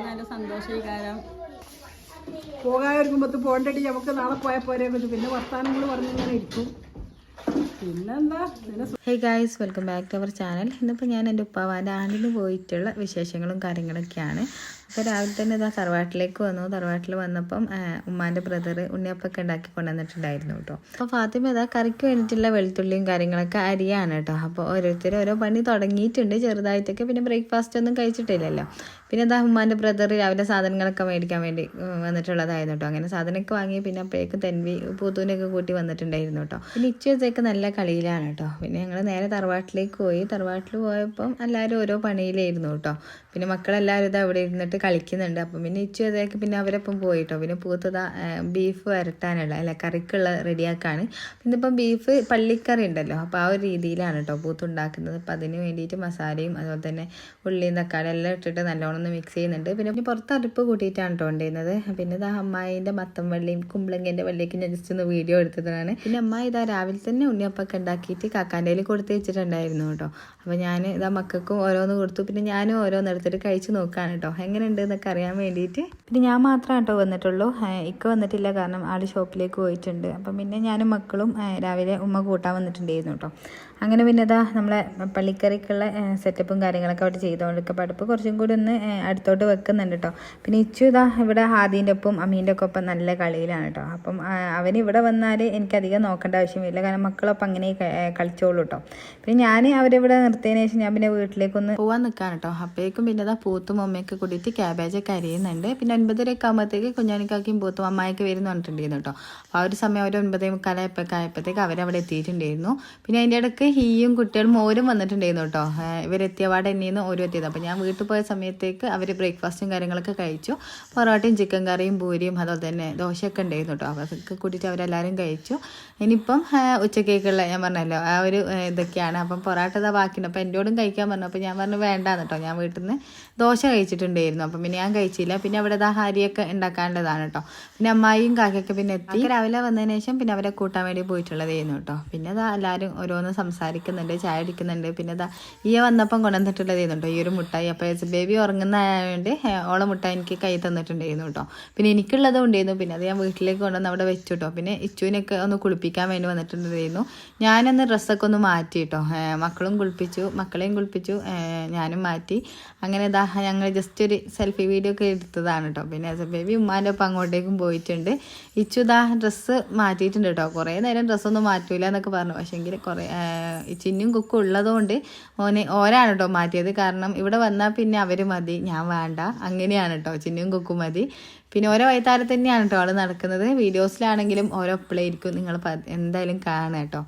നല്ല സന്തോഷമായി കാരണം പോകാതിരിക്കുമ്പോൾ പോകണ്ടടി നമുക്ക് നാളെ പോയാൽ പോരെ പിന്നെ പിന്നെ പറഞ്ഞു പറഞ്ഞിങ്ങനെ ഇരിക്കും. Hey guys welcome back to our channel ഇന്നിപ്പോൾ ഞാൻ എന്റെ ഉപ്പാവാന്റെ ആണ്ടിന് പോയിട്ടുള്ള വിശേഷങ്ങളും കാര്യങ്ങളൊക്കെയാണ്. അപ്പോൾ രാവിലെ തന്നെ ഇതാ തറവാട്ടിലേക്ക് വന്നു. തറവാട്ടിൽ വന്നപ്പം ഉമ്മാന്റെ ബ്രദർ ഉണ്ണിയപ്പൊക്കെ ഉണ്ടാക്കി കൊണ്ടുവന്നിട്ടുണ്ടായിരുന്നു കേട്ടോ. അപ്പോൾ ഫാത്തിമ ഇതാ കറിക്ക് വേണ്ടിയിട്ടുള്ള വെളുത്തുള്ളിയും കാര്യങ്ങളൊക്കെ അരിയാണ് കേട്ടോ. അപ്പോൾ ഓരോരുത്തർ ഓരോ പണി തുടങ്ങിയിട്ടുണ്ട്. ചെറുതായിട്ടൊക്കെ പിന്നെ ബ്രേക്ക്ഫാസ്റ്റ് ഒന്നും കഴിച്ചിട്ടില്ലല്ലോ. പിന്നെ ഇതാ ഉമ്മാന്റെ ബ്രദർ രാവിലെ സാധനങ്ങളൊക്കെ മേടിക്കാൻ വേണ്ടി വന്നിട്ടുള്ളതായിരുന്നു കേട്ടോ. അങ്ങനെ സാധനമൊക്കെ വാങ്ങി പിന്നെ അപ്പോഴേക്കും തെൻവി പൂത്തൂനൊക്കെ കൂട്ടി വന്നിട്ടുണ്ടായിരുന്നു കേട്ടോ. പിന്നെ ഇച്ചുവത്തേക്ക് നല്ല കളിയിലാണ് കേട്ടോ. പിന്നെ ഞങ്ങൾ നേരെ തറവാട്ടിലേക്ക് പോയി. തറവാട്ടിൽ പോയപ്പം എല്ലാവരും ഓരോ പണിയിലായിരുന്നു കേട്ടോ. പിന്നെ മക്കളെല്ലാവരും ഇത് അവിടെ ഇരുന്നിട്ട് കളിക്കുന്നുണ്ട്. അപ്പം പിന്നെ ഇച്ചു അതേക്ക് പിന്നെ അവരൊപ്പം പോയിട്ടോ. പിന്നെ പൂത്തത ബീഫ് വരട്ടാനുള്ള അല്ല കറിക്കുള്ള റെഡിയാക്കാണ്. പിന്നെ ഇപ്പം ബീഫ് പള്ളിക്കറി ഉണ്ടല്ലോ. അപ്പോൾ ആ ഒരു രീതിയിലാണ് കേട്ടോ പൂത്ത് ഉണ്ടാക്കുന്നത് അപ്പം അതിന് വേണ്ടിയിട്ട് മസാലയും അതുപോലെ തന്നെ ഉള്ളിയും തക്കാളി എല്ലാം ഇട്ടിട്ട് നല്ലോണം ഒന്ന് മിക്സ് ചെയ്യുന്നുണ്ട്. പിന്നെ പുറത്ത് അടുപ്പ് കൂട്ടിയിട്ടാണ് കേട്ടോ ഉണ്ടായിരുന്നത് പിന്നെ ഇത് അമ്മായിന്റെ മത്തം വള്ളിയും കുമ്പളങ്ങേന്റെ വള്ളിയൊക്കെ ഞാൻ ജസ്റ്റ് ഒന്ന് വീഡിയോ എടുത്തതാണ് പിന്നെ അമ്മ ഇതാ രാവിലെ തന്നെ ഉണ്ണിയപ്പൊക്കെ ഉണ്ടാക്കിയിട്ട് കാക്കാന്റെ കയ്യിൽ കൊടുത്ത് വെച്ചിട്ടുണ്ടായിരുന്നു കേട്ടോ അപ്പോൾ ഞാൻ ഇതാ മക്കൾക്കും ഓരോന്ന് കൊടുത്തു. പിന്നെ ഞാനും ഓരോന്ന് എടുത്തിട്ട് കഴിച്ച് നോക്കുകയാണ് കേട്ടോ എങ്ങനെയുണ്ട് എന്നൊക്കെ അറിയാൻ വേണ്ടിയിട്ട്. പിന്നെ ഞാൻ മാത്രമേ കേട്ടോ വന്നിട്ടുള്ളൂ. ഇക്ക വന്നിട്ടില്ല. കാരണം ആൾ ഷോപ്പിലേക്ക് പോയിട്ടുണ്ട്. അപ്പം പിന്നെ ഞാനും മക്കളും രാവിലെ ഉമ്മ കൂട്ടാൻ വന്നിട്ടുണ്ടായിരുന്നു കേട്ടോ അങ്ങനെ പിന്നെ ഇതാ നമ്മളെ പള്ളിക്കറിക്കുള്ള സെറ്റപ്പും കാര്യങ്ങളൊക്കെ അവിടെ ചെയ്തുകൊണ്ടിരിക്കുക പഠിപ്പ് കുറച്ചും കൂടി ഒന്ന് അടുത്തോട്ട് വെക്കുന്നുണ്ട് കേട്ടോ പിന്നെ ഇച്ചു ഇതാ ഇവിടെ ഹാദീന്റെ ഒപ്പം അമ്മീന്റെ ഒക്കെ ഒപ്പം നല്ല കളിയിലാണ് കേട്ടോ അപ്പം അവൻ ഇവിടെ വന്നാൽ എനിക്കധികം നോക്കേണ്ട ആവശ്യമില്ല കാരണം മക്കളൊപ്പം അങ്ങനെ കളിച്ചോളൂ കേട്ടോ പിന്നെ ഞാൻ അവരിവിടെ നിർത്തിയതിനു ശേഷം ഞാൻ പിന്നെ വീട്ടിലേക്കൊന്ന് പോകാൻ നിൽക്കാൻ കേട്ടോ അപ്പോഴേക്കും പിന്നെ ഇതാ പൂത്തും അമ്മയൊക്കെ കൂടിയിട്ട് ക്യാബേജൊക്കെ അരിയുന്നുണ്ട്. പിന്നെ ഒൻപതരയൊക്കെ ആകുമ്പോഴത്തേക്ക് കുഞ്ഞാനിക്കാക്കിയും പൂത്തും അമ്മായിക്ക് വരുന്നു പറഞ്ഞിട്ടുണ്ടായിരുന്നു കേട്ടോ. ആ ഒരു സമയം ഒരു ഒൻപതേ മുക്കാലായപ്പോഴൊക്കെ ആയപ്പോഴത്തേക്ക് അവരവിടെ എത്തിയിട്ടുണ്ടായിരുന്നു. പിന്നെ അതിന്റെ ഇടയ്ക്ക് ഹീയും കുട്ടികളും മോരും വന്നിട്ടുണ്ടായിരുന്നു കേട്ടോ. ഏഹ് ഇവരെത്തിയ പാടെ എന്നെയെന്ന് ഓരും എത്തിയത്. അപ്പോൾ ഞാൻ വീട്ടിൽ പോയ സമയത്തേക്ക് അവർ ബ്രേക്ക്ഫാസ്റ്റും കാര്യങ്ങളൊക്കെ കഴിച്ചു. പൊറോട്ടയും ചിക്കൻ കറിയും പൂരിയും അതുപോലെ തന്നെ ദോശയൊക്കെ ഉണ്ടായിരുന്നു കേട്ടോ. അപ്പോൾ അതൊക്കെ കൂട്ടിയിട്ട് അവരെല്ലാവരും കഴിച്ചു. ഇനിയിപ്പം ഉച്ചക്കേക്കുള്ള ഞാൻ പറഞ്ഞല്ലോ ആ ഒരു ഇതൊക്കെയാണ്. അപ്പം പൊറോട്ട ഇതാ ബാക്കിയുണ്ട്. അപ്പോൾ എന്നോടും കഴിക്കാൻ പറഞ്ഞു. അപ്പോൾ ഞാൻ പറഞ്ഞു വേണ്ടാന്ന് കേട്ടോ. ഞാൻ വീട്ടിൽ നിന്ന് ദോശ കഴിച്ചിട്ടുണ്ടായിരുന്നു. അപ്പം പിന്നെ ഞാൻ കഴിച്ചില്ല. പിന്നെ അവിടെ ദാ ഹാരിയൊക്കെ ഉണ്ടാക്കാനുള്ളതാണ് കേട്ടോ പിന്നെ അമ്മായിയും കാക്കയൊക്കെ പിന്നെ എത്തി. രാവിലെ വന്നതിന് ശേഷം പിന്നെ അവരെ കൂട്ടാൻ വേണ്ടി പോയിട്ടുള്ളതായിരുന്നു കേട്ടോ പിന്നെ അതാ എല്ലാവരും ഓരോന്ന് സംസാരിക്കുന്നുണ്ട് ചായ അടിക്കുന്നുണ്ട് പിന്നെ അതാ ഈ വന്നപ്പം കൊണ്ടുവന്നിട്ടുള്ളതായിരുന്നു കേട്ടോ ഈ ഒരു മുട്ടായി. അപ്പോൾ ബേബി ഉറങ്ങുന്നതായതുകൊണ്ട് ഓളെ മുട്ടായി എനിക്ക് കൈ തന്നിട്ടുണ്ടായിരുന്നു കേട്ടോ പിന്നെ എനിക്കുള്ളതും ഉണ്ടായിരുന്നു പിന്നെ അത് ഞാൻ വീട്ടിലേക്ക് കൊണ്ടുവന്ന് അവിടെ വെച്ചു കേട്ടോ പിന്നെ ഇച്ചുവിനൊക്കെ ഒന്ന് കുളിപ്പിക്കാൻ വേണ്ടി വന്നിട്ടുണ്ടായിരുന്നു. ഞാനൊന്ന് ഡ്രസ്സൊക്കെ ഒന്ന് മാറ്റി കേട്ടോ മക്കളും കുളിപ്പിച്ചു മക്കളെയും കുളിപ്പിച്ചു ഞാനും മാറ്റി. അങ്ങനെ ഇതാ ഞങ്ങൾ ജസ്റ്റ് ഒരു സെൽഫി വീഡിയോ ഒക്കെ എടുത്തതാണ് കേട്ടോ പിന്നെ ആസ് എ ബേബി ഉമ്മാന്റെ ഒപ്പം അങ്ങോട്ടേക്കും പോയിട്ടുണ്ട്. ഇച്ചുദാ ഡ്രസ്സ് മാറ്റിയിട്ടുണ്ട് കേട്ടോ കുറേ നേരം ഡ്രസ്സൊന്നും മാറ്റൂല എന്നൊക്കെ പറഞ്ഞു. പക്ഷേങ്കിൽ കുറേ ഇച്ചിനും കുക്കും ഉള്ളതുകൊണ്ട് മോനെ ഓരാണ് കേട്ടോ മാറ്റിയത്. കാരണം ഇവിടെ വന്നാൽ പിന്നെ അവർ മതി. ഞാൻ വേണ്ട. അങ്ങനെയാണ് കേട്ടോ ചിന്നും കുക്കും മതി. പിന്നെ ഓരോ വൈത്താരം തന്നെയാണ് കേട്ടോ ആൾ നടക്കുന്നത്. വീഡിയോസിലാണെങ്കിലും ഓരോ ഇരിക്കും നിങ്ങൾ എന്തായാലും കാണുക കേട്ടോ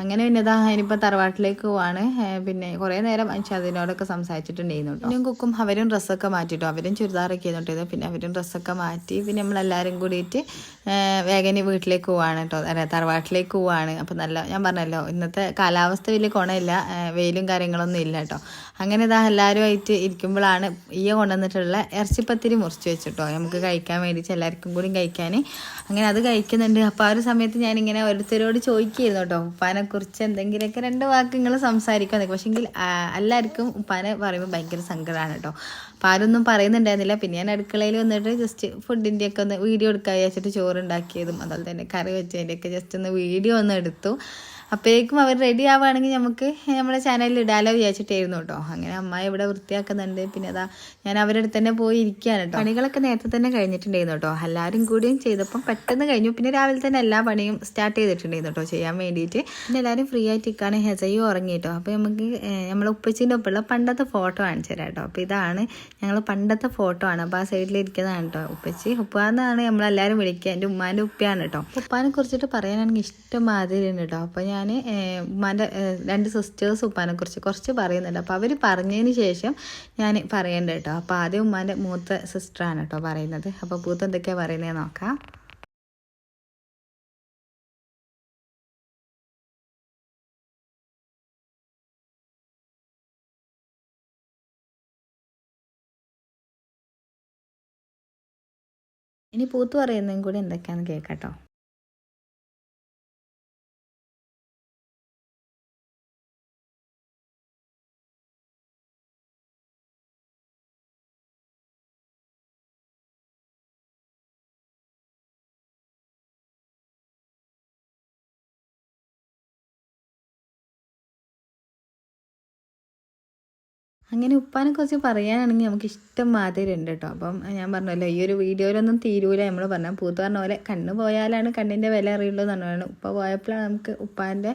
അങ്ങനെ പിന്നെ ഇതാ ഇനിയിപ്പോൾ തറവാട്ടിലേക്ക് പോവാണ്. പിന്നെ കുറേ നേരം അതിനോടൊക്കെ സംസാരിച്ചിട്ടുണ്ടായിരുന്നു കേട്ടോ കുക്കും അവരും ഡ്രസ്സൊക്കെ മാറ്റിട്ടോ അവരും ചുരിദാറൊക്കെ ചെയ്തിട്ടുണ്ടായിരുന്നു പിന്നെ അവരും ഡ്രസ്സൊക്കെ മാറ്റി പിന്നെ നമ്മളെല്ലാവരും കൂടിയിട്ട് വേഗനി വീട്ടിലേക്ക് പോവാണ് കേട്ടോ അല്ല തറവാട്ടിലേക്ക് പോവാണ്. അപ്പോൾ നല്ല ഞാൻ പറഞ്ഞല്ലോ ഇന്നത്തെ കാലാവസ്ഥ വലിയ ഗുണമില്ല ഏഹ് വെയിലും കാര്യങ്ങളൊന്നും ഇല്ല കേട്ടോ അങ്ങനെ ഇതാ എല്ലാവരുമായിട്ട് ഇരിക്കുമ്പോഴാണ് ഈ കൊണ്ടുവന്നിട്ടുള്ള ഇറച്ചിപ്പത്തിരി മുറിച്ച് വെച്ചിട്ടോ നമുക്ക് കഴിക്കാൻ വേണ്ടിയിട്ട് എല്ലാവർക്കും കൂടി കഴിക്കാൻ അങ്ങനെ അത് കഴിക്കുന്നുണ്ട്. അപ്പോൾ ആ ഒരു സമയത്ത് ഞാനിങ്ങനെ ഓരോരുത്തരോട് ചോദിക്കുകയായിരുന്നു കേട്ടോ ഉപ്പാനെക്കുറിച്ച് എന്തെങ്കിലുമൊക്കെ രണ്ട് വാക്കുകൾ സംസാരിക്കാൻ പക്ഷേ എങ്കിൽ എല്ലാവർക്കും ഉപ്പാനെ പറയുമ്പോൾ ഭയങ്കര സങ്കടമാണ് കേട്ടോ അപ്പോൾ ആരൊന്നും പറയുന്നുണ്ടായിരുന്നില്ല. പിന്നെ ഞാൻ അടുക്കളയിൽ വന്നിട്ട് ജസ്റ്റ് ഫുഡിന്റെ ഒക്കെ ഒന്ന് വീഡിയോ എടുക്കാൻ വിചാരിച്ചിട്ട് ചോറുണ്ടാക്കിയതും അതുപോലെ തന്നെ കറി വെച്ചതിന്റെയൊക്കെ ജസ്റ്റ് ഒന്ന് വീഡിയോ ഒന്ന് എടുത്തു. അപ്പോഴേക്കും അവർ റെഡി ആവുകയാണെങ്കിൽ നമുക്ക് നമ്മുടെ ചാനലിൽ ഇടാലോ വിചാരിച്ചിട്ടായിരുന്നു കേട്ടോ. അങ്ങനെ അമ്മ ഇവിടെ വൃത്തിയാക്കുന്നുണ്ട്. പിന്നെ അതാ ഞാൻ അവരുടെ അടുത്ത് തന്നെ പോയി ഇരിക്കുകയാണ് കേട്ടോ. പണികളൊക്കെ നേരത്തെ തന്നെ കഴിഞ്ഞിട്ടുണ്ടായിരുന്നു കേട്ടോ. എല്ലാവരും കൂടിയും ചെയ്തപ്പം പെട്ടെന്ന് കഴിഞ്ഞു. പിന്നെ രാവിലെ തന്നെ എല്ലാ പണിയും സ്റ്റാർട്ട് ചെയ്തിട്ടുണ്ടായിരുന്നു കേട്ടോ ചെയ്യാൻ വേണ്ടിയിട്ട്. പിന്നെ എല്ലാവരും ഫ്രീ ആയിട്ട് ഇരിക്കുകയാണ്. ഹെസയും ഉറങ്ങി കേട്ടോ. അപ്പോൾ നമുക്ക് നമ്മളെ ഉപ്പച്ചീന്റെ ഒപ്പമുള്ള പണ്ടത്തെ ഫോട്ടോ കാണിച്ചു തരാം കേട്ടോ. അപ്പോൾ ഇതാണ് ഞങ്ങൾ പണ്ടത്തെ ഫോട്ടോ ആണ്. അപ്പോൾ ആ സൈഡിൽ ഇരിക്കുന്നതാണ് കേട്ടോ ഉപ്പച്ചി. ഉപ്പാന്നാണ് നമ്മളെല്ലാവരും വിളിക്കുക. എന്റെ ഉമ്മാന്റെ ഉപ്പയാണ് കേട്ടോ. ഉപ്പാനെ കുറിച്ചിട്ട് പറയാനാണെങ്കിൽ ഇഷ്ടം മാതിരി ഉണ്ട് കേട്ടോ. അപ്പോൾ ഞാൻ ഉമ്മാന്റെ രണ്ട് സിസ്റ്റേഴ്സ് ഉപ്പാനെ കുറിച്ച് കുറച്ച് പറയുന്നുണ്ട്. അപ്പോൾ അവർ പറഞ്ഞതിന് ശേഷം ഞാൻ പറയേണ്ടത് കേട്ടോ. അപ്പോൾ ആദ്യം ഉമ്മാന്റെ മൂത്ത സിസ്റ്ററാണ് കേട്ടോ പറയുന്നത്. അപ്പോൾ പൂത്ത് എന്തൊക്കെയാണ് പറയുന്നത് നോക്കാം. ഇനി പൂത്ത് പറയുന്നതും കൂടി എന്തൊക്കെയാണെന്ന് കേൾക്കാം കേട്ടോ. അങ്ങനെ ഉപ്പാനെ കുറിച്ച് പറയാനാണെങ്കിൽ നമുക്ക് ഇഷ്ടം മാതിരി ഉണ്ട് കേട്ടോ. അപ്പം ഞാൻ പറഞ്ഞല്ലോ ഈ ഒരു വീഡിയോയിലൊന്നും തീരൂല. നമ്മൾ പറഞ്ഞാൽ പൂത്ത് പറഞ്ഞ പോലെ കണ്ണ് പോയാലാണ് കണ്ണിന്റെ വില അറിയുള്ളൂ എന്ന് പറഞ്ഞാണ് ഉപ്പ പോയപ്പോഴാണ് നമുക്ക് ഉപ്പാന്റെ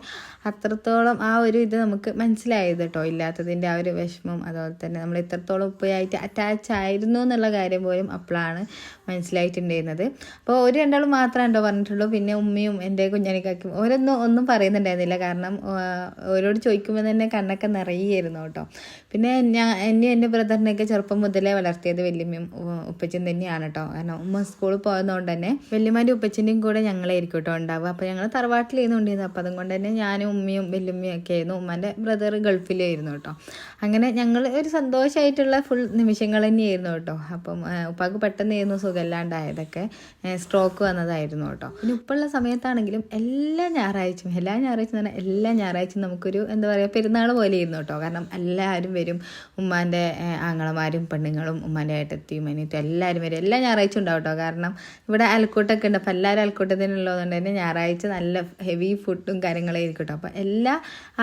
അത്രത്തോളം ആ ഒരു ഇത് നമുക്ക് മനസ്സിലായത് കേട്ടോ. ഇല്ലാത്തതിന്റെ ആ ഒരു വിഷമം അതുപോലെ തന്നെ നമ്മൾ ഇത്രത്തോളം ഉപ്പയായിട്ട് അറ്റാച്ച് ആയിരുന്നു എന്നുള്ള കാര്യം പോലും അപ്പോഴാണ് മനസ്സിലായിട്ടുണ്ടായിരുന്നത്. അപ്പോൾ ഒരു രണ്ടാളും മാത്രമേ ഉണ്ടോ പറഞ്ഞിട്ടുള്ളൂ. പിന്നെ ഉമ്മയും എന്റെ കുഞ്ഞാനിക്കാക്കും ഓരോന്നും ഒന്നും പറയുന്നുണ്ടായിരുന്നില്ല. കാരണം ഓരോട് ചോദിക്കുമ്പോൾ തന്നെ കണ്ണൊക്കെ നിറയായിരുന്നു കേട്ടോ. പിന്നെ ഞാൻ എന്നെ എന്റെ ബ്രദറിനെയൊക്കെ ചെറുപ്പം മുതലേ വളർത്തിയത് വല്യമ്മയും ഉപ്പച്ചൻ തന്നെയാണ് കേട്ടോ കാരണം ഉമ്മ സ്കൂളിൽ പോകുന്നതുകൊണ്ട് തന്നെ വല്യമ്മേന്റെ ഉപ്പച്ചന്റെയും കൂടെ ഞങ്ങളായിരിക്കും കേട്ടോ ഉണ്ടാവുക. അപ്പോൾ ഞങ്ങൾ തറവാട്ടിലായിരുന്നു ഉണ്ടായിരുന്നത്. അപ്പോൾ അതുകൊണ്ട് തന്നെ ഞാനും ഉമ്മയും വല്യമ്മയും ഒക്കെ ആയിരുന്നു. ഉമ്മന്റെ ബ്രദർ ഗൾഫിലായിരുന്നു കേട്ടോ അങ്ങനെ ഞങ്ങൾ ഒരു സന്തോഷമായിട്ടുള്ള ഫുൾ നിമിഷങ്ങൾ തന്നെയായിരുന്നു കേട്ടോ അപ്പം ഉപ്പാക്ക് പെട്ടെന്നായിരുന്നു സുഖമില്ലാണ്ടായതൊക്കെ സ്ട്രോക്ക് വന്നതായിരുന്നു കേട്ടോ പിന്നെ ഉപ്പുള്ള സമയത്താണെങ്കിലും എല്ലാ ഞായറാഴ്ചയും എല്ലാ ഞായറാഴ്ചയും തന്നെ എല്ലാ ഞായറാഴ്ചയും നമുക്കൊരു എന്താ പറയുക പെരുന്നാൾ പോലെ ആയിരുന്നു കേട്ടോ കാരണം എല്ലാവരും വരും. ഉമ്മാന്റെ ആങ്ങളമാരും പെണ്ണുങ്ങളും ഉമ്മാന്റെ ഏട്ടത്തിയും അനിയത്തും എല്ലാവരും വരും. എല്ലാ ഞായറാഴ്ച ഉണ്ടാവും കേട്ടോ കാരണം ഇവിടെ അൽക്കൂട്ടൊക്കെ ഉണ്ട്. അപ്പോൾ എല്ലാവരും അൽക്കൂട്ടത്തിനുള്ളതുകൊണ്ട് തന്നെ ഞായറാഴ്ച നല്ല ഹെവി ഫുഡും കാര്യങ്ങളായിരിക്കും കേട്ടോ അപ്പോൾ എല്ലാ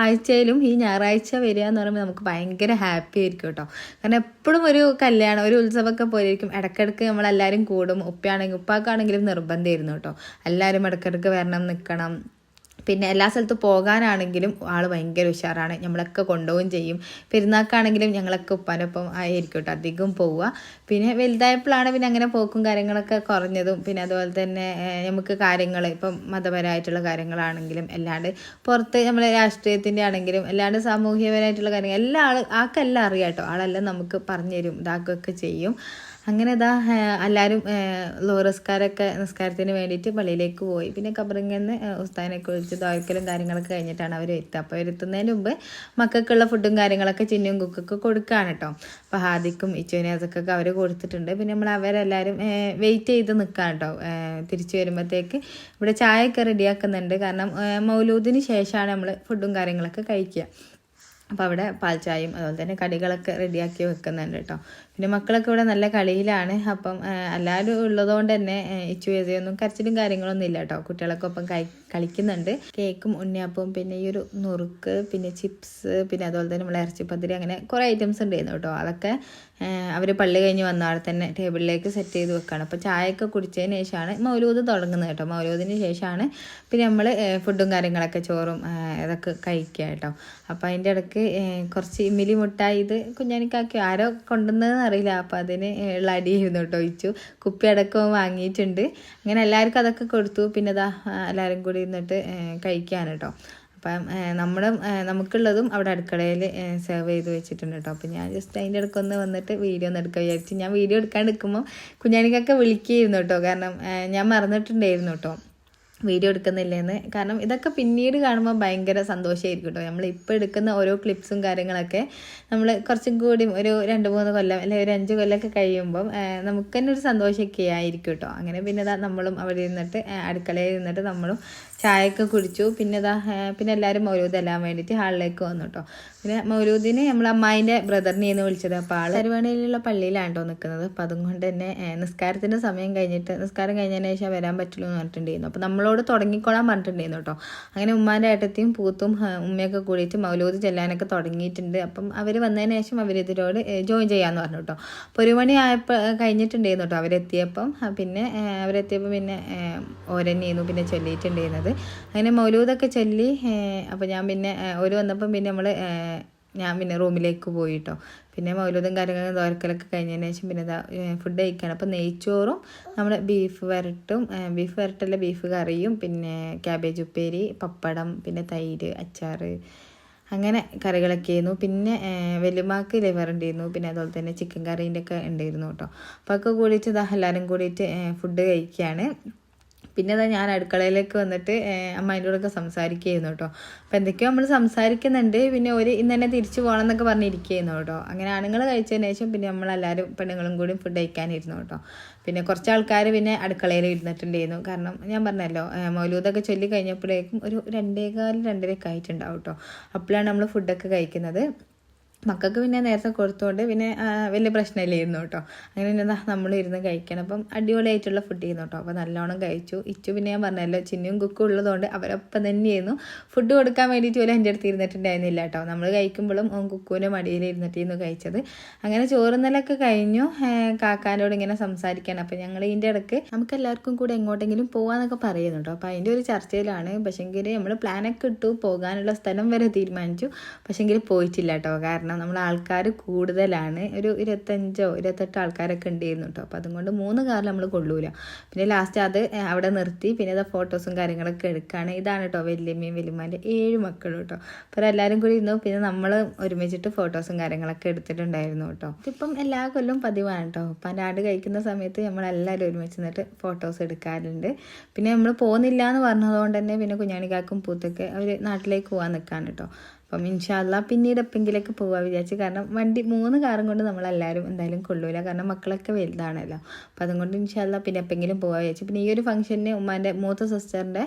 ആഴ്ചയിലും ഈ ഞായറാഴ്ച വരിക എന്ന് പറയുമ്പോൾ നമുക്ക് ഭയങ്കര ഹാപ്പി ആയിരിക്കും കേട്ടോ കാരണം എപ്പോഴും ഒരു കല്യാണം ഒരു ഉത്സവമൊക്കെ പോലെയായിരിക്കും. ഇടയ്ക്കിടയ്ക്ക് നമ്മളെല്ലാവരും കൂടും. ഉപ്പയാണെങ്കിൽ ഉപ്പാക്കാണെങ്കിലും നിർബന്ധമായിരുന്നു കേട്ടോ എല്ലാവരും ഇടയ്ക്കിടയ്ക്ക് വരണം നിൽക്കണം പിന്നെ എല്ലാ സ്ഥലത്തും പോകാനാണെങ്കിലും ആൾ ഭയങ്കര ഉഷാറാണ്. നമ്മളൊക്കെ കൊണ്ടുപോവുകയും ചെയ്യും. പെരുന്നാക്കാണെങ്കിലും ഞങ്ങളൊക്കെ ഉപ്പാനൊപ്പം ആയിരിക്കും കേട്ടോ അധികം പോവുക. പിന്നെ വലുതായപ്പോഴാണ് പിന്നെ അങ്ങനെ പോക്കും കാര്യങ്ങളൊക്കെ കുറഞ്ഞതും. പിന്നെ അതുപോലെ തന്നെ നമുക്ക് കാര്യങ്ങൾ ഇപ്പം മതപരമായിട്ടുള്ള കാര്യങ്ങളാണെങ്കിലും അല്ലാണ്ട് പുറത്ത് നമ്മളെ രാഷ്ട്രീയത്തിന്റെ ആണെങ്കിലും അല്ലാണ്ട് സാമൂഹ്യപരമായിട്ടുള്ള കാര്യങ്ങൾ എല്ലാ ആൾ ആൾക്കെല്ലാം അറിയാം കേട്ടോ ആളെല്ലാം നമുക്ക് പറഞ്ഞു തരും ഇതാക്കുകയൊക്കെ ചെയ്യും. അങ്ങനെ ഇതാ എല്ലാവരും ലോറസ്കാരൊക്കെ നിസ്കാരത്തിന് വേണ്ടിയിട്ട് പള്ളിയിലേക്ക് പോയി. പിന്നെ കബറിങ്ങന്ന് ഉസ്താനെ വിളിച്ച് ദോയക്കലും കാര്യങ്ങളൊക്കെ കഴിഞ്ഞിട്ടാണ് അവർ എത്തുക. അപ്പോൾ അവരെത്തുന്നതിന് മുമ്പ് മക്കൾക്കുള്ള ഫുഡും കാര്യങ്ങളൊക്കെ ചിന്നും കുക്കൊക്കെ കൊടുക്കുകയാണ് കേട്ടോ അപ്പോൾ ഹാദിക്കും ഇച്ചുവിനേസൊക്കെ അവർ കൊടുത്തിട്ടുണ്ട്. പിന്നെ നമ്മൾ അവരെല്ലാവരും വെയിറ്റ് ചെയ്ത് നിൽക്കാം കേട്ടോ തിരിച്ചു വരുമ്പോഴത്തേക്ക് ഇവിടെ ചായയൊക്കെ റെഡിയാക്കുന്നുണ്ട്. കാരണം മൗലൂദിന് ശേഷമാണ് നമ്മൾ ഫുഡും കാര്യങ്ങളൊക്കെ കഴിക്കുക. അപ്പോൾ അവിടെ പാൽച്ചായയും അതുപോലെ തന്നെ കടികളൊക്കെ റെഡിയാക്കി വെക്കുന്നുണ്ട് കേട്ടോ പിന്നെ മക്കളൊക്കെ ഇവിടെ നല്ല കളിയിലാണ്. അപ്പം എല്ലാവരും ഉള്ളതുകൊണ്ട് തന്നെ ഇച്ചു എതിയൊന്നും കരച്ചിലും കാര്യങ്ങളൊന്നും ഇല്ല കേട്ടോ കുട്ടികളൊക്കെ ഒപ്പം കളിക്കുന്നുണ്ട്. കേക്കും ഉണ്ണിയപ്പവും പിന്നെ ഈ ഒരു നുറുക്ക് പിന്നെ ചിപ്സ് പിന്നെ അതുപോലെ തന്നെ നമ്മളെ ഇറച്ചിപ്പത്തിരി അങ്ങനെ കുറേ ഐറ്റംസ് ഉണ്ടായിരുന്നു കേട്ടോ അതൊക്കെ അവർ പള്ളി കഴിഞ്ഞ് വന്ന തന്നെ ടേബിളിലേക്ക് സെറ്റ് ചെയ്ത് വെക്കുകയാണ് അപ്പോൾ ചായയൊക്കെ കുടിച്ചതിന് ശേഷമാണ് മൗലൂദ് തുടങ്ങുന്നത് കേട്ടോ മൗലൂദിന് ശേഷമാണ് പിന്നെ നമ്മൾ ഫുഡും കാര്യങ്ങളൊക്കെ ചോറും ഇതൊക്കെ കഴിക്കുക കേട്ടോ അപ്പോൾ അതിന്റെ ഇടയ്ക്ക് കുറച്ച് ഇമ്മിലി മുട്ടായി ഇത് കുഞ്ഞാനിക്കാക്കി ആരോ കൊണ്ടുവന്നതെന്ന് അറിയില്ല. അപ്പം അതിന് ഉള്ള അടിയായിരുന്നു കേട്ടോ ഒഴിച്ചു കുപ്പി അടക്കവും വാങ്ങിയിട്ടുണ്ട്. അങ്ങനെ എല്ലാവർക്കും അതൊക്കെ കൊടുത്തു. പിന്നെ ഇതാ എല്ലാവരും കൂടി ഇരുന്നിട്ട് കഴിക്കാൻ കേട്ടോ അപ്പം നമ്മുടെ നമുക്കുള്ളതും അവിടെ അടുക്കളയിൽ സെർവ് ചെയ്ത് വെച്ചിട്ടുണ്ട് കേട്ടോ അപ്പം ഞാൻ ജസ്റ്റ് അതിന്റെ ഇടയ്ക്കൊന്ന് വന്നിട്ട് വീഡിയോ ഒന്ന് എടുക്കാൻ വിചാരിച്ചു. ഞാൻ വീഡിയോ എടുക്കാൻ നിൽക്കുമ്പോൾ കുഞ്ഞാനിക്കൊക്കെ വിളിക്കുകയായിരുന്നു കേട്ടോ കാരണം ഞാൻ മറന്നിട്ടുണ്ടായിരുന്നു കേട്ടോ വീഡിയോ എടുക്കുന്നില്ലെന്ന്. കാരണം ഇതൊക്കെ പിന്നീട് കാണുമ്പോൾ ഭയങ്കര സന്തോഷമായിരിക്കും കേട്ടോ നമ്മൾ ഇപ്പോൾ എടുക്കുന്ന ഓരോ ക്ലിപ്സും കാര്യങ്ങളൊക്കെ നമ്മൾ കുറച്ചും കൂടി ഒരു രണ്ട് മൂന്ന് കൊല്ലം അല്ലെങ്കിൽ ഒരു അഞ്ച് കൊല്ലമൊക്കെ കഴിയുമ്പം നമുക്ക് തന്നെ ഒരു സന്തോഷമൊക്കെ ആയിരിക്കും കേട്ടോ അങ്ങനെ പിന്നെ നമ്മളും അവിടെ ഇരുന്നിട്ട് അടുക്കളയിൽ ഇരുന്നിട്ട് നമ്മളും ചായയൊക്കെ കുടിച്ചു. പിന്നെ ഇതാ പിന്നെ എല്ലാവരും മൗലൂദ് എല്ലാം വേണ്ടിയിട്ട് ഹാളിലേക്ക് വന്നു കേട്ടോ പിന്നെ മൗലൂദിന് നമ്മൾ അമ്മായിന്റെ ബ്രദറിനെയാണ് വിളിച്ചത്. അപ്പോൾ ആൾ കരുവാണയിലുള്ള പള്ളിയിലാണ് കേട്ടോ നിൽക്കുന്നത് അപ്പോൾ അതുകൊണ്ട് തന്നെ നിസ്കാരത്തിന്റെ സമയം കഴിഞ്ഞിട്ട് നിസ്കാരം കഴിഞ്ഞതിന് ശേഷം വരാൻ പറ്റുള്ളൂ എന്ന് പറഞ്ഞിട്ടുണ്ടായിരുന്നു. അപ്പോൾ നമ്മളോട് തുടങ്ങിക്കോളാൻ പറഞ്ഞിട്ടുണ്ടായിരുന്നു കേട്ടോ അങ്ങനെ ഉമ്മാന്റെ ഏട്ടത്തെയും പൂത്തും ഉമ്മയൊക്കെ കൂടിയിട്ട് മൗലൂദ് ചെല്ലാനൊക്കെ തുടങ്ങിയിട്ടുണ്ട്. അപ്പം അവർ വന്നതിന് ശേഷം അവരിതിനോട് ജോയിൻ ചെയ്യാമെന്ന് പറഞ്ഞു കേട്ടോ അപ്പോൾ ഒരു മണി ആയപ്പോൾ കഴിഞ്ഞിട്ടുണ്ടായിരുന്നു കേട്ടോ അവരെത്തിയപ്പം. പിന്നെ അവരെത്തിയപ്പോൾ പിന്നെ ഓരന്നെയായിരുന്നു പിന്നെ ചൊല്ലിയിട്ടുണ്ടായിരുന്നത്. അങ്ങനെ മൗലൂദൊക്കെ ചൊല്ലി അപ്പോൾ ഞാൻ പിന്നെ ഒരു വന്നപ്പം പിന്നെ നമ്മൾ ഞാൻ പിന്നെ റൂമിലേക്ക് പോയി കേട്ടോ പിന്നെ മൗലൂദും കാര്യങ്ങളും തോരക്കലൊക്കെ കഴിഞ്ഞതിന് ശേഷം പിന്നെ ഇതാ ഫുഡ് കഴിക്കുകയാണ് അപ്പോൾ നെയ്ച്ചോറും നമ്മൾ ബീഫ് വരട്ടും ബീഫ് വരട്ടല്ല ബീഫ് കറിയും പിന്നെ ക്യാബേജ് ഉപ്പേരി പപ്പടം പിന്നെ തൈര് അച്ചാറ് അങ്ങനെ കറികളൊക്കെ ആയിരുന്നു. പിന്നെ വെല്ലുമാക്ക് ലിവർ ഉണ്ടായിരുന്നു. പിന്നെ അതുപോലെ തന്നെ ചിക്കൻ കറീന്റെ ഒക്കെ ഉണ്ടായിരുന്നു കേട്ടോ അപ്പോൾ ഒക്കെ കൂടിയിട്ട് ഇതാ എല്ലാവരും കൂടിയിട്ട് ഫുഡ് കഴിക്കുകയാണ് പിന്നെ അതാ ഞാൻ അടുക്കളയിലേക്ക് വന്നിട്ട് അമ്മേന്റെ കൂടെയൊക്കെ സംസാരിക്കുകയായിരുന്നു കേട്ടോ. അപ്പോൾ എന്തൊക്കെയോ നമ്മൾ സംസാരിക്കുന്നുണ്ട്. പിന്നെ ഒരു ഇന്ന് തന്നെ തിരിച്ചു പോകണം എന്നൊക്കെ പറഞ്ഞിരിക്കുകയായിരുന്നു കേട്ടോ. അങ്ങനെ ആണുങ്ങൾ കഴിച്ചതിന് ശേഷം പിന്നെ നമ്മളെല്ലാവരും പെണ്ണുങ്ങളും കൂടി ഫുഡ് കഴിക്കാനിരുന്നു കേട്ടോ. പിന്നെ കുറച്ച് ആൾക്കാർ പിന്നെ അടുക്കളയിൽ ഇരുന്നിട്ടുണ്ടായിരുന്നു. കാരണം ഞാൻ പറഞ്ഞല്ലോ മൗലൂദൊക്കെ ചൊല്ലി കഴിഞ്ഞപ്പോഴേക്കും ഒരു രണ്ടേകാൽ രണ്ടരയൊക്കെ ആയിട്ടുണ്ടാവും കേട്ടോ. അപ്പോഴാണ് നമ്മൾ ഫുഡൊക്കെ കഴിക്കുന്നത്. മക്കൾക്ക് പിന്നെ നേരത്തെ കൊടുത്തുകൊണ്ട് പിന്നെ വലിയ പ്രശ്നമില്ലായിരുന്നു കേട്ടോ. അങ്ങനെ ദാ നമ്മൾ ഇരുന്ന് കഴിക്കണം. അപ്പം അടിപൊളിയായിട്ടുള്ള ഫുഡ് ചെയ്യുന്നു കേട്ടോ. അപ്പോൾ നല്ലോണം കഴിച്ചു. ഇച്ചു പിന്നെ ഞാൻ പറഞ്ഞല്ലോ ചിന്നും കുക്കും ഉള്ളതുകൊണ്ട് അവരൊപ്പം തന്നെയായിരുന്നു. ഫുഡ് കൊടുക്കാൻ വേണ്ടിയിട്ട് പോലും എന്റെ അടുത്ത് ഇരുന്നിട്ടുണ്ടായിരുന്നില്ല കേട്ടോ. നമ്മൾ കഴിക്കുമ്പോഴും ഓൻ കുക്കുവിന്റെ മടിയിൽ ഇരുന്നിട്ടായിരുന്നു കഴിച്ചത്. അങ്ങനെ ചോറുന്നലൊക്കെ കഴിഞ്ഞു. കാക്കാനോട് ഇങ്ങനെ സംസാരിക്കാൻ അപ്പം ഞങ്ങൾ ഇതിന്റെ ഇടയ്ക്ക് നമുക്ക് എല്ലാവർക്കും കൂടെ എങ്ങോട്ടെങ്കിലും പോകാമെന്നൊക്കെ പറയുന്നു കേട്ടോ. അപ്പോൾ അതിന്റെ ഒരു ചർച്ചയിലാണ്. പക്ഷേങ്കിൽ നമ്മൾ പ്ലാനൊക്കെ ഇട്ടു. പോകാനുള്ള സ്ഥലം വരെ തീരുമാനിച്ചു. പക്ഷേങ്കിൽ പോയിട്ടില്ല കേട്ടോ. കാരണം നമ്മൾ ആൾക്കാർ കൂടുതലാണ്. ഒരു ഇരുപത്തഞ്ചോ ഇരുപത്തെട്ടോ ആൾക്കാരൊക്കെ ഉണ്ടായിരുന്നു കേട്ടോ അപ്പോൾ അതുകൊണ്ട് മൂന്ന് കാറിൽ നമ്മൾ കൊള്ളൂല. പിന്നെ ലാസ്റ്റ് അത് അവിടെ നിർത്തി. പിന്നെ അത് ഫോട്ടോസും കാര്യങ്ങളൊക്കെ എടുക്കുകയാണ് ഇതാണ് കേട്ടോ വല്യമ്മയും വല്യമ്മാന്റെ ഏഴ് മക്കളും കേട്ടോ അപ്പോൾ എല്ലാവരും കൂടി ഇരുന്നു. പിന്നെ നമ്മൾ ഒരുമിച്ചിട്ട് ഫോട്ടോസും കാര്യങ്ങളൊക്കെ എടുത്തിട്ടുണ്ടായിരുന്നു കേട്ടോ ഇതിപ്പം എല്ലാ കൊല്ലവും പതിവാണ് കേട്ടോ അപ്പം ആട് കഴിക്കുന്ന സമയത്ത് നമ്മളെല്ലാവരും ഒരുമിച്ച് നിന്നിട്ട് ഫോട്ടോസ് എടുക്കാറുണ്ട്. പിന്നെ നമ്മൾ പോകുന്നില്ല എന്ന് പറഞ്ഞതുകൊണ്ട് തന്നെ പിന്നെ കുഞ്ഞാണിക്കാക്കും പൂത്തൊക്കെ അവർ നാട്ടിലേക്ക് പോകാൻ നിൽക്കാണ് കേട്ടോ അപ്പം ഇൻഷാല്ല പിന്നീട് എപ്പെങ്കിലൊക്കെ പോകാൻ വിചാരിച്ചു. കാരണം വണ്ടി മൂന്ന് കാറും കൊണ്ട് നമ്മളെല്ലാവരും എന്തായാലും കൊള്ളൂല. കാരണം മക്കളൊക്കെ വലുതാണല്ലോ. അപ്പം അതുകൊണ്ട് ഇൻഷാല്ല പിന്നെ എപ്പെങ്കിലും പോകാൻ വിചാരിച്ചു. പിന്നെ ഈ ഒരു ഫംഗ്ഷന് ഉമ്മാന്റെ മൂത്ത സിസ്റ്ററിന്റെ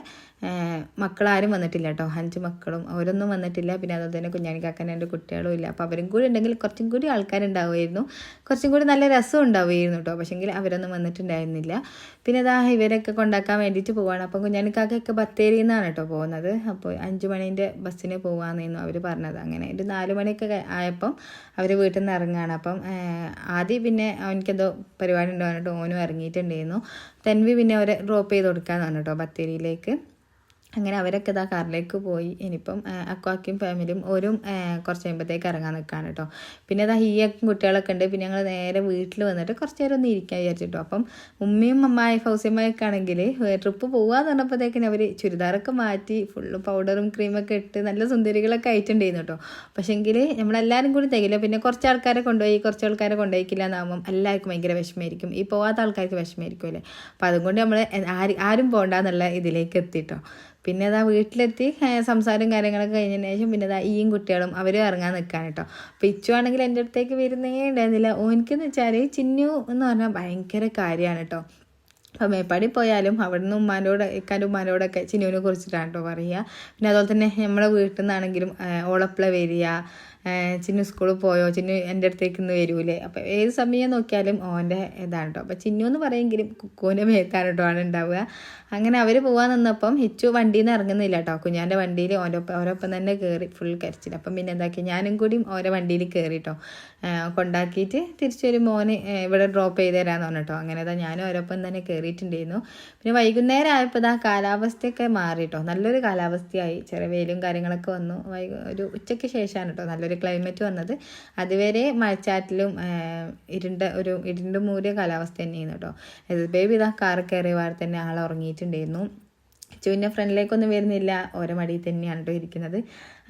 മക്കളാരും വന്നിട്ടില്ല കേട്ടോ അഞ്ച് മക്കളും അവരൊന്നും വന്നിട്ടില്ല. പിന്നെ അതുപോലെ തന്നെ കുഞ്ഞാണിക്കാക്കൻ എന്റെ കുട്ടികളും ഇല്ല. അപ്പോൾ അവരും കൂടി ഉണ്ടെങ്കിൽ കുറച്ചും കൂടി ആൾക്കാരുണ്ടാവുമായിരുന്നു. കുറച്ചും കൂടി നല്ല രസം ഉണ്ടാവുമായിരുന്നു കേട്ടോ പക്ഷേങ്കിൽ അവരൊന്നും വന്നിട്ടുണ്ടായിരുന്നില്ല. പിന്നെ ഇതാ ഇവരൊക്കെ കൊണ്ടാക്കാൻ വേണ്ടിയിട്ട് പോവാണ്. അപ്പം കുഞ്ഞാണിക്കാക്കൊക്കെ ബത്തേരിയിൽ നിന്നാണ് കേട്ടോ പോകുന്നത്. അപ്പോൾ അഞ്ച് മണീന്റെ ബസ്സിന് പോകാമെന്നായിരുന്നു അവർ പറഞ്ഞത്. അങ്ങനെ ഒരു നാല് മണിയൊക്കെ ആയപ്പം അവർ വീട്ടിൽ നിന്ന് ഇറങ്ങുകയാണ് അപ്പം ആദ്യം പിന്നെ അവനിക്കെന്തോ പരിപാടി ഉണ്ടോ പറഞ്ഞിട്ട് ഓനും ഇറങ്ങിയിട്ടുണ്ടായിരുന്നു തെൻവി പിന്നെ അവരെ ഡ്രോപ്പ് ചെയ്ത് കൊടുക്കാന്ന് പറഞ്ഞു കേട്ടോ ബത്തേരിയിലേക്ക്. അങ്ങനെ അവരൊക്കെ ഇതാ കാറിലേക്ക് പോയി. ഇനിയിപ്പം അക്വാക്കും ഫാമിലിയും ഒരു കുറച്ച് കഴിയുമ്പോഴത്തേക്ക് ഇറങ്ങാൻ നിൽക്കുകയാണ് കേട്ടോ പിന്നെ ഇതാ ഹീയക്കും കുട്ടികളൊക്കെ ഉണ്ട്. പിന്നെ ഞങ്ങൾ നേരെ വീട്ടിൽ വന്നിട്ട് കുറച്ച് നേരം ഒന്ന് ഇരിക്കാൻ വിചാരിച്ചിട്ടോ. അപ്പം ഉമ്മയും അമ്മായി ഫൗസിയമ്മയൊക്കെ ആണെങ്കിൽ ട്രിപ്പ് പോകാന്ന് പറഞ്ഞപ്പോഴത്തേക്കിന് അവർ ചുരിദാറൊക്കെ മാറ്റി ഫുള്ള് പൗഡറും ക്രീമൊക്കെ ഇട്ട് നല്ല സുന്ദരികളൊക്കെ ആയിട്ടുണ്ടായിരുന്നു കേട്ടോ പക്ഷേങ്കിൽ നമ്മളെല്ലാവരും കൂടി തികയില്ല. പിന്നെ കുറച്ച് ആൾക്കാരെ കൊണ്ടുപോയി കുറച്ച് ആൾക്കാരെ കൊണ്ടുപോയിക്കില്ല എന്നാകുമ്പം എല്ലാവർക്കും ഭയങ്കര വിഷമമായിരിക്കും. ഈ പോവാത്ത ആൾക്കാർക്ക് വിഷമമായിരിക്കും അല്ലേ? അപ്പം അതുകൊണ്ട് നമ്മൾ ആരും പോകണ്ടെന്നുള്ള ഇതിലേക്ക് എത്തിട്ടോ പിന്നെ അതാ വീട്ടിലെത്തി സംസാരം കാര്യങ്ങളൊക്കെ കഴിഞ്ഞതിന് ശേഷം പിന്നെ അതാ ഈയും കുട്ടികളും അവരും ഇറങ്ങാൻ നിൽക്കാൻ കേട്ടോ. അപ്പോൾ ഇച്ചു ആണെങ്കിൽ എന്റെ അടുത്തേക്ക് വരുന്നേ ഉണ്ടായിരുന്നില്ല. ഓനിക്കെന്ന് വെച്ചാൽ ചിന്നു എന്ന് പറഞ്ഞാൽ ഭയങ്കര കാര്യമാണ് കേട്ടോ. അപ്പോൾ മേപ്പാടി പോയാലും അവിടെ നിന്ന് ഉമ്മാനോട് ഇക്കാന്റെ ഉമ്മാനോടൊക്കെ ചിന്നുവിനെ കുറിച്ചിട്ടാണ് കേട്ടോ പറയുക പിന്നെ അതുപോലെ തന്നെ നമ്മുടെ വീട്ടിൽ നിന്നാണെങ്കിലും ഓളപ്പിള വരിക. ചിന്നു സ്കൂളിൽ പോയോ? ചിന്നു എന്റെ അടുത്തേക്ക് ഇന്ന് വരൂലേ? അപ്പോൾ ഏത് സമയം നോക്കിയാലും ഓന്റെ ഇതാണ് കേട്ടോ അപ്പോൾ ചിന്നു എന്ന് പറയുമെങ്കിലും കുക്കുവിന്റെ മേത്താണ് കേട്ടോ ആണ് ഉണ്ടാവുക. അങ്ങനെ അവർ പോകാൻ നിന്നപ്പം ഹിച്ചു വണ്ടിയിൽ നിന്ന് ഇറങ്ങുന്നില്ല കേട്ടോ കുഞ്ഞാന്റെ വണ്ടിയിൽ ഓരോ ഓരോപ്പം തന്നെ കയറി ഫുൾ കരച്ചിൽ അപ്പം പിന്നെ എന്താക്കി? ഞാനും കൂടിയും ഓരോ വണ്ടിയിൽ കയറി കേട്ടോ കൊണ്ടാക്കിയിട്ട് തിരിച്ചൊരു മോന് ഇവിടെ ഡ്രോപ്പ് ചെയ്ത് തരാമെന്ന് പറഞ്ഞു കേട്ടോ അങ്ങനെ തന്നെ ഞാനും അവരൊപ്പം തന്നെ കയറിയിട്ടുണ്ടായിരുന്നു പിന്നെ വൈകുന്നേരം ആയപ്പോൾ ഇതാ കാലാവസ്ഥയൊക്കെ മാറി കേട്ടോ നല്ലൊരു കാലാവസ്ഥയായി. ചെറിയ വെയിലും കാര്യങ്ങളൊക്കെ വന്നു. വൈകു ഒരു ഉച്ചയ്ക്ക് ശേഷമാണ് കേട്ടോ നല്ലൊരു ക്ലൈമറ്റ് വന്നത്. അതുവരെ മഴച്ചാറ്റിലും ആ, ഇരുണ്ട ഒരു ഇരുണ്ട് മൂടിയ കാലാവസ്ഥ തന്നെയായിരുന്നു കേട്ടോ ബേബി ഇതാ കാർ കയറിയ വാർ തന്നെ ആൾ ഉറങ്ങിയിട്ടുണ്ടായിരുന്നു ചുവിന്റെ ഫ്രണ്ടിലേക്കൊന്നും വരുന്നില്ല. ഓരോ മടിയിൽ തന്നെയാണ് കേട്ടോ ഇരിക്കുന്നത്.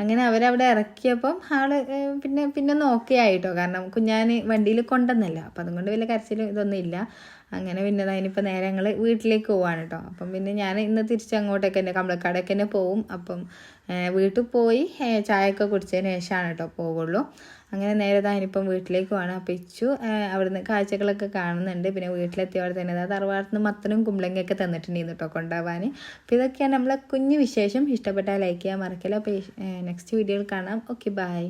അങ്ങനെ അവരവിടെ ഇറക്കിയപ്പം ആൾ പിന്നെ പിന്നെ ആയിട്ടോ കാരണം കുഞ്ഞാന് വണ്ടിയിൽ കൊണ്ടുവന്നല്ല. അപ്പം അതുകൊണ്ട് വലിയ കരച്ചിലും ഇതൊന്നും ഇല്ല. അങ്ങനെ പിന്നെ അതിനിപ്പോൾ നേരെ ഞങ്ങൾ വീട്ടിലേക്ക് പോവാണ് കേട്ടോ അപ്പം പിന്നെ ഞാൻ ഇന്ന് തിരിച്ച് അങ്ങോട്ടേക്ക് തന്നെ കമ്പളക്കാടേക്ക് തന്നെ പോവും. അപ്പം വീട്ടിൽ പോയി ചായയൊക്കെ കുടിച്ചതിന് ശേഷമാണ് കേട്ടോ പോവുള്ളൂ. അങ്ങനെ നേരെ ഇനിയിപ്പം വീട്ടിലേക്ക് പോകണം അപ്പം ഇച്ചു അവിടുന്ന് കാഴ്ചകളൊക്കെ കാണുന്നുണ്ട്. പിന്നെ വീട്ടിലെത്തിയ അവിടെ തന്നെ തറവാട്ടിൽ നിന്ന് മത്തനും കുമ്പളങ്ങയൊക്കെ തന്നിട്ടുണ്ടായിരുന്നു കേട്ടോ കൊണ്ടുപോകാൻ അപ്പോൾ ഇതൊക്കെയാണ് നമ്മളെ കുഞ്ഞു വിശേഷം. ഇഷ്ടപ്പെട്ടാൽ ലൈക്ക് ചെയ്യാൻ മറക്കില്ല. അപ്പോൾ നെക്സ്റ്റ് വീഡിയോയിൽ കാണാം. Okay bye.